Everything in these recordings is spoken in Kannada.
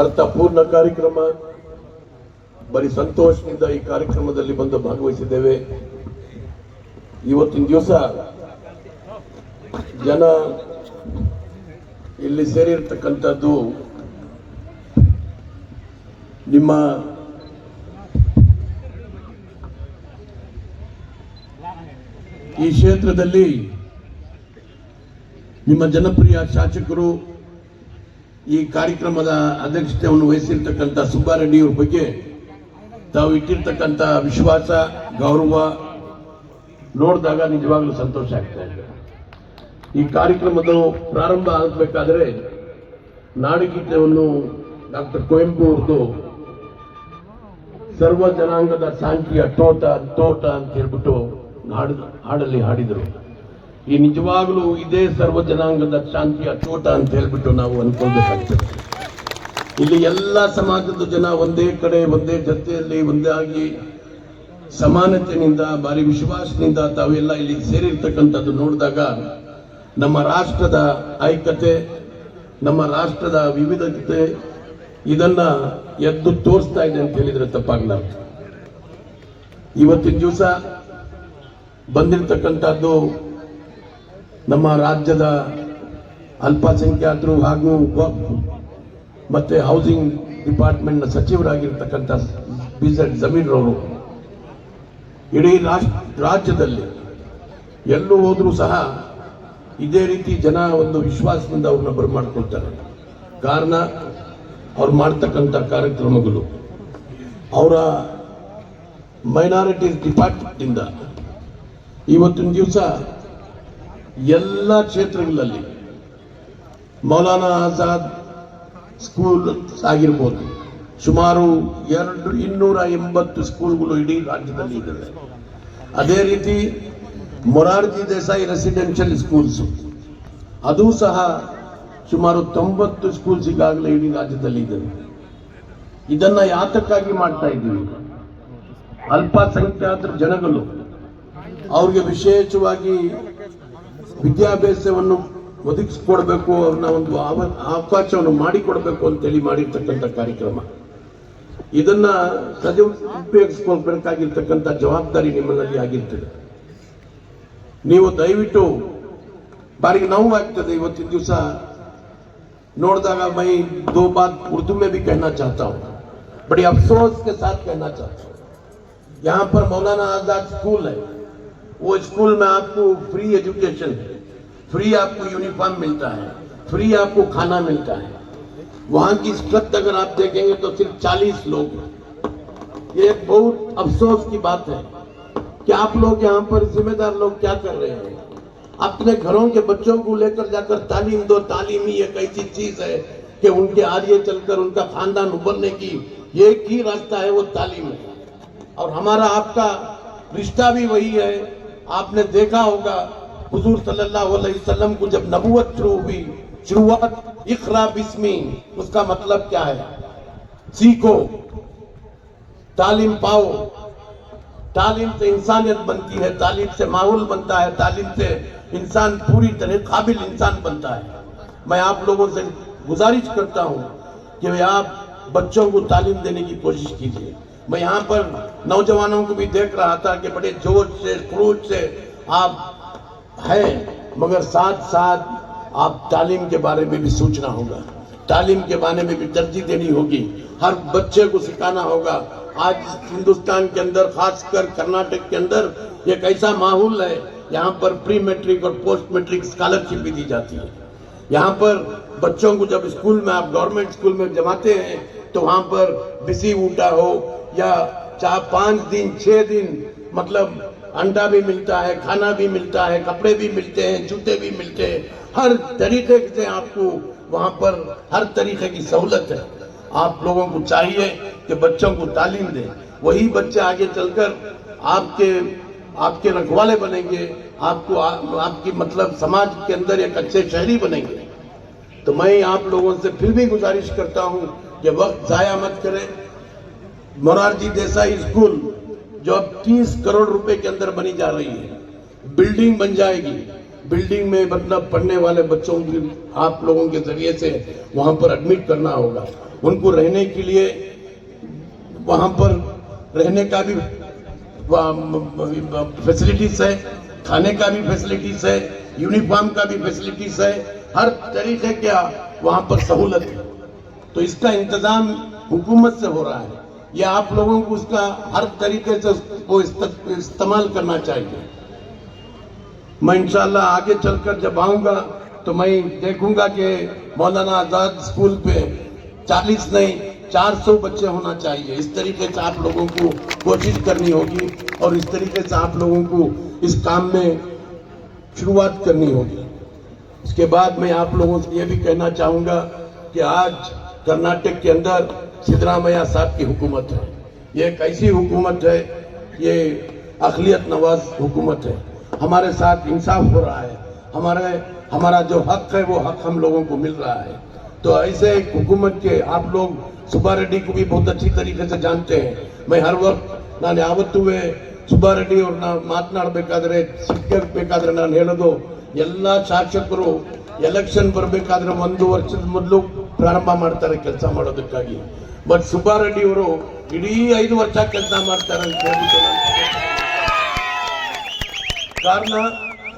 ಅರ್ಥಪೂರ್ಣ ಕಾರ್ಯಕ್ರಮ. ಬರೀ ಸಂತೋಷದಿಂದ ಈ ಕಾರ್ಯಕ್ರಮದಲ್ಲಿ ಬಂದು ಭಾಗವಹಿಸಿದ್ದೇವೆ. ಇವತ್ತಿನ ದಿವಸ ಜನ ಇಲ್ಲಿ ಸೇರಿರ್ತಕ್ಕಂಥದ್ದು ನಿಮ್ಮ ಈ ಕ್ಷೇತ್ರದಲ್ಲಿ ನಿಮ್ಮ ಜನಪ್ರಿಯ ಶಾಸಕರು ಈ ಕಾರ್ಯಕ್ರಮದ ಅಧ್ಯಕ್ಷತೆಯನ್ನು ವಹಿಸಿರ್ತಕ್ಕಂಥ ಸುಬ್ಬಾರೆಡ್ಡಿಯವ್ರ ಬಗ್ಗೆ ತಾವು ಇಟ್ಟಿರ್ತಕ್ಕಂಥ ವಿಶ್ವಾಸ, ಗೌರವ ನೋಡಿದಾಗ ನಿಜವಾಗ್ಲೂ ಸಂತೋಷ ಆಗ್ತಾ ಇದೆ. ಈ ಕಾರ್ಯಕ್ರಮದ ಪ್ರಾರಂಭ ಆಗಬೇಕಾದ್ರೆ ನಾಡಗೀತೆಯನ್ನು ಡಾಕ್ಟರ್ ಕುವೆಂಪು ಅವ್ರದ್ದು ಸರ್ವ ಜನಾಂಗದ ಸಾಂಖ್ಯ ತೋಟ ತೋಟ ಅಂತ ಹೇಳ್ಬಿಟ್ಟು ಹಾಡು, ಹಾಡಲ್ಲಿ ಹಾಡಿದರು. ಈ ನಿಜವಾಗ್ಲೂ ಇದೇ ಸರ್ವ ಜನಾಂಗದ ಶಾಂತಿಯ ಚೋಟ ಅಂತ ಹೇಳ್ಬಿಟ್ಟು ನಾವು ಅನ್ಕೊಳ್ಬೇಕಾಗ್ತದೆ. ಇಲ್ಲಿ ಎಲ್ಲ ಸಮಾಜದ ಜನ ಒಂದೇ ಕಡೆ, ಒಂದೇ ಜತೆಯಲ್ಲಿ, ಒಂದೇ ಆಗಿ ಸಮಾನತೆಯಿಂದ ಭಾರಿ ವಿಶ್ವಾಸದಿಂದ ತಾವೆಲ್ಲ ಇಲ್ಲಿ ಸೇರಿರ್ತಕ್ಕಂಥದ್ದು ನೋಡಿದಾಗ ನಮ್ಮ ರಾಷ್ಟ್ರದ ಐಕ್ಯತೆ, ನಮ್ಮ ರಾಷ್ಟ್ರದ ವಿವಿಧತೆ ಇದನ್ನ ಎದ್ದು ತೋರಿಸ್ತಾ ಇದೆ ಅಂತ ಹೇಳಿದ್ರೆ ತಪ್ಪಾಗಲ್ಲ. ಇವತ್ತಿನ ದಿವಸ ಬಂದಿರತಕ್ಕಂಥದ್ದು ನಮ್ಮ ರಾಜ್ಯದ ಅಲ್ಪಸಂಖ್ಯಾತರು ಹಾಗೂ ಮತ್ತೆ ಹೌಸಿಂಗ್ ಡಿಪಾರ್ಟ್ಮೆಂಟ್ನ ಸಚಿವರಾಗಿರ್ತಕ್ಕಂಥ ಬಿ ಝೆಡ್ ಜಮೀನ್ರವರು ಇಡೀ ರಾಷ್ಟ್ರ ರಾಜ್ಯದಲ್ಲಿ ಎಲ್ಲೂ ಹೋದರೂ ಸಹ ಇದೇ ರೀತಿ ಜನ ಒಂದು ವಿಶ್ವಾಸದಿಂದ ಅವ್ರನ್ನ ಬರಮಾಡ್ಕೊಳ್ತಾರೆ ಕಾರಣ ಅವ್ರು ಮಾಡ್ತಕ್ಕಂಥ ಕಾರ್ಯಕ್ರಮಗಳು. ಅವರ ಮೈನಾರಿಟೀಸ್ ಡಿಪಾರ್ಟ್ಮೆಂಟಿಂದ ಇವತ್ತಿನ ದಿವಸ ಎಲ್ಲ ಕ್ಷೇತ್ರಗಳಲ್ಲಿ ಮೌಲಾನಾ ಆಜಾದ್ ಸ್ಕೂಲ್ ಆಗಿರ್ಬೋದು. ಸುಮಾರು ಎರಡು ಇನ್ನೂರ ಎಂಬತ್ತು ಸ್ಕೂಲ್ಗಳು ಇಡೀ ರಾಜ್ಯದಲ್ಲಿ ಇದ್ದಾವೆ. ಅದೇ ರೀತಿ ಮೊರಾರ್ಜಿ ದೇಸಾಯಿ ರೆಸಿಡೆನ್ಷಿಯಲ್ ಸ್ಕೂಲ್ಸ್ ಅದು ಸಹ ಸುಮಾರು ತೊಂಬತ್ತು ಸ್ಕೂಲ್ಸ್ ಈಗಾಗಲೇ ಇಡೀ ರಾಜ್ಯದಲ್ಲಿ ಇದ್ದಾವೆ. ಇದನ್ನ ಯಾತಕ್ಕಾಗಿ ಮಾಡ್ತಾ ಇದ್ದೀವಿ? ಅಲ್ಪಸಂಖ್ಯಾತರ ಜನಗಳು ಅವ್ರಿಗೆ ವಿಶೇಷವಾಗಿ ವಿದ್ಯಾಭ್ಯಾಸವನ್ನು ಒದಗಿಸ್ಕೊಡ್ಬೇಕು ಅವ್ರನ್ನ ಒಂದು ಅವ- ಅವಕಾಶವನ್ನು ಮಾಡಿಕೊಡ್ಬೇಕು ಅಂತೇಳಿ ಮಾಡಿರ್ತಕ್ಕಂಥ ಕಾರ್ಯಕ್ರಮ ಇದನ್ನ ಸಜೀವ ಉಪಯೋಗಿಸ್ಕೊಳ್ಬೇಕಾಗಿರ್ತಕ್ಕಂಥ ಜವಾಬ್ದಾರಿ ನಿಮ್ಮಲ್ಲಿ ಆಗಿರ್ತದೆ ನೀವು ದಯವಿಟ್ಟು ಬಾರಿಗೆ ನೋವು ಆಗ್ತದೆ ಇವತ್ತಿನ ದಿವಸ ನೋಡಿದಾಗ मैं दो बात उर्दू में भी कहना चाहता हूँ बड़ी अफसोस के साथ कहना चाहता हूँ यहाँ पर मौलाना आजाद स्कूल है وہ اسکول میں آپ کو فری ایجوکیشن ہے۔ فری آپ کو یونیفارم ملتا ہے۔ فری آپ کو کھانا ملتا ہے۔ وہاں کی اسکت اگر آپ دیکھیں گے تو صرف چالیس لوگ یہ ایک بہت افسوس کی بات ہے کہ آپ لوگ یہاں پر ذمہ دار لوگ کیا کر رہے ہیں۔ اپنے گھروں کے بچوں کو لے کر جا کر تعلیم دو، تعلیم ہی ایک ایسی چیز ہے کہ ان کے آریے چل کر ان کا خاندان ابھرنے کی یہ ایک ہی راستہ ہے، وہ تعلیم ہے۔ اور ہمارا آپ کا رشتہ بھی وہی ہے آپ نے دیکھا ہوگا، حضور صلی اللہ علیہ وسلم کو جب نبوت شروع ہوئی، شروعات اخرا بسمی، اس کا مطلب کیا ہے؟ سیکھو، تعلیم پاؤ۔ تعلیم سے انسانیت بنتی ہے، تعلیم سے ماحول بنتا ہے، تعلیم سے انسان پوری طرح قابل انسان بنتا ہے۔ میں آپ لوگوں سے گزارش کرتا ہوں کہ آپ بچوں کو تعلیم دینے کی کوشش کیجیے۔ میں یہاں پر نوجوانوں کو بھی دیکھ رہا تھا کہ بڑے جوش سے، خروج سے آپ ہیں، مگر ساتھ ساتھ آپ تعلیم کے بارے میں بھی سوچنا ہوگا۔ تعلیم کے بارے میں بھی ترجیح دینی ہوگی۔ ہر بچے کو سکھانا ہوگا۔ آج ہندوستان کے اندر، خاص کر کرناٹک کے اندر، ایک ایسا ماحول ہے، یہاں پر پری میٹرک اور پوسٹ میٹرک اسکالرشپ بھی دی جاتی ہے۔ یہاں پر بچوں کو جب اسکول میں، آپ گورنمنٹ اسکول میں جماتے ہیں تو وہاں پر بسی اونٹا ہو یا چار پانچ دن، چھ دن مطلب انڈا بھی ملتا ہے، کھانا بھی ملتا ہے، کپڑے بھی ملتے ہیں، جوتے بھی ملتے ہیں۔ ہر طریقے سے آپ کو وہاں پر ہر طریقے کی سہولت ہے۔ آپ لوگوں کو چاہیے کہ بچوں کو تعلیم دیں۔ وہی بچے آگے چل کر آپ کے آپ کے رکھوالے بنیں گے۔ آپ کو، آپ کی مطلب سماج کے اندر ایک اچھے شہری بنیں گے۔ تو میں آپ لوگوں سے پھر بھی گزارش کرتا ہوں کہ وقت ضائع مت کرے مرارجی دیسائی اسکول جو اب تیس کروڑ روپے کے اندر بنی جا رہی ہے، بلڈنگ بن جائے گی۔ بلڈنگ میں مطلب پڑھنے والے بچوں کی آپ لوگوں کے ذریعے سے وہاں پر ایڈمٹ کرنا ہوگا۔ ان کو رہنے کے لیے وہاں پر رہنے کا بھی فیسلٹیز ہے، کھانے کا بھی فیسلٹیز ہے یونیفارم کا بھی فیسلٹیز ہے۔ ہر طریقے کیا وہاں پر سہولت ہے۔ تو اس کا انتظام حکومت سے ہو رہا ہے۔ یا آپ لوگوں کو اس کا ہر طریقے سے وہ استعمال کرنا چاہیے۔ میں انشاءاللہ آگے چل کر جب آؤں گا تو میں دیکھوں گا کہ مولانا آزاد اسکول پہ چالیس نہیں، چار سو بچے ہونا چاہیے۔ اس طریقے سے آپ لوگوں کو کوشش کرنی ہوگی اور اس طریقے سے آپ لوگوں کو اس کام میں شروعات کرنی ہوگی۔ اس کے بعد میں آپ لوگوں سے یہ بھی کہنا چاہوں گا کہ آج کرناٹک کے اندر سدرامیہ صاحب کی حکومت ہے۔ یہ ایک ایسی حکومت ہے یہ اخلیت نواز حکومت ہے۔ ہمارے ساتھ انصاف ہو رہا ہے۔ ہمارے ہمارا جو حق ہے وہ حق ہم لوگوں کو مل رہا ہے۔ تو ایسے ایک حکومت کے آپ لوگ صبح ریڈی کو بھی بہت اچھی طریقے سے جانتے ہیں۔ میں ہر وقت نہ ہوئے ಸುಬ್ಬಾ ರೆಡ್ಡಿ ಅವ್ರನ್ನ ಮಾತನಾಡಬೇಕಾದ್ರೆ ಸಿಕ್ಕಬೇಕಾದ್ರೆ ನಾನು ಹೇಳೋದು ಎಲ್ಲ ಶಾಸಕರು ಎಲೆಕ್ಷನ್ ಬರಬೇಕಾದ್ರೆ مندو ورچد مدلوک ಪ್ರಾರಂಭ ಮಾಡ್ತಾರೆ ಕೆಲಸ ಮಾಡೋದಕ್ಕಾಗಿ. ಬಟ್ ಸುಬ್ಬಾರೆಡ್ಡಿ ಅವರು ಇಡೀ ಐದು ವರ್ಷ ಕೆಲಸ ಮಾಡ್ತಾರೆ ಅಂತ ಹೇಳ್ಬಿಟ್ಟು ಕಾರಣ,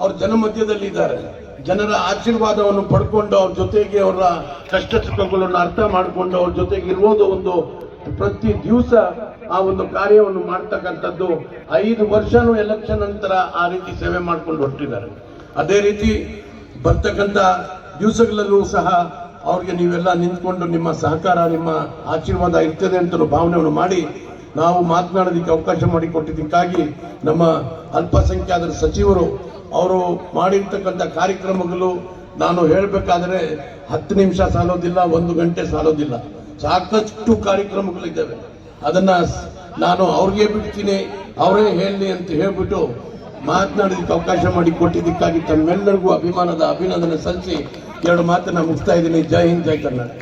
ಅವ್ರ ಜನ ಮಧ್ಯದಲ್ಲಿದ್ದಾರೆ ಜನರ ಆಶೀರ್ವಾದವನ್ನು ಪಡ್ಕೊಂಡು ಅವ್ರ ಜೊತೆಗೆ ಅವರ ಕಷ್ಟ ಸುಖಗಳನ್ನು ಅರ್ಥ ಮಾಡಿಕೊಂಡು ಅವ್ರ ಜೊತೆಗೆ ಇರುವುದು ಒಂದು ಪ್ರತಿ ದಿವಸ ಆ ಒಂದು ಕಾರ್ಯವನ್ನು ಮಾಡ್ತಕ್ಕಂಥದ್ದು. ಐದು ವರ್ಷನೂ ಎಲೆಕ್ಷನ್ ನಂತರ ಆ ರೀತಿ ಸೇವೆ ಮಾಡ್ಕೊಂಡು ಹೊರಟಿದ್ದಾರೆ. ಅದೇ ರೀತಿ ಬರ್ತಕ್ಕಂಥ ದಿವಸಗಳಲ್ಲೂ ಸಹ ಅವ್ರಿಗೆ ನೀವೆಲ್ಲ ನಿಂತ್ಕೊಂಡು ನಿಮ್ಮ ಸಹಕಾರ, ನಿಮ್ಮ ಆಶೀರ್ವಾದ ಇರ್ತದೆ ಅಂತ ಭಾವನೆಯನ್ನು ಮಾಡಿ ನಾವು ಮಾತನಾಡೋದಕ್ಕೆ ಅವಕಾಶ ಮಾಡಿಕೊಟ್ಟಿದ್ದಕ್ಕಾಗಿ ನಮ್ಮ ಅಲ್ಪಸಂಖ್ಯಾತರ ಸಚಿವರು ಅವರು ಮಾಡಿರ್ತಕ್ಕಂಥ ಕಾರ್ಯಕ್ರಮಗಳು ನಾನು ಹೇಳಬೇಕಾದ್ರೆ ಹತ್ತು ನಿಮಿಷ ಸಾಲೋದಿಲ್ಲ, ಒಂದು ಗಂಟೆ ಸಾಲೋದಿಲ್ಲ. ಸಾಕಷ್ಟು ಕಾರ್ಯಕ್ರಮಗಳಿದ್ದಾವೆ. ಅದನ್ನ ನಾನು ಅವ್ರಿಗೆ ಬಿಡ್ತೀನಿ, ಅವರೇ ಹೇಳಲಿ ಅಂತ ಹೇಳ್ಬಿಟ್ಟು ಮಾತನಾಡೋದಕ್ಕೆ ಅವಕಾಶ ಮಾಡಿ ಕೊಟ್ಟಿದ್ದಕ್ಕಾಗಿ ತಮ್ಮೆಲ್ಲರಿಗೂ ಅಭಿಮಾನದ ಅಭಿನಂದನೆ ಸಲ್ಲಿಸಿ ಎರಡು ಮಾತನ್ನ ಮುಗಿಸ್ತಾ ಇದ್ದೀನಿ. ಜೈ ಹಿಂದ್ ಜೈ ಕರ್ನಾಟಕ.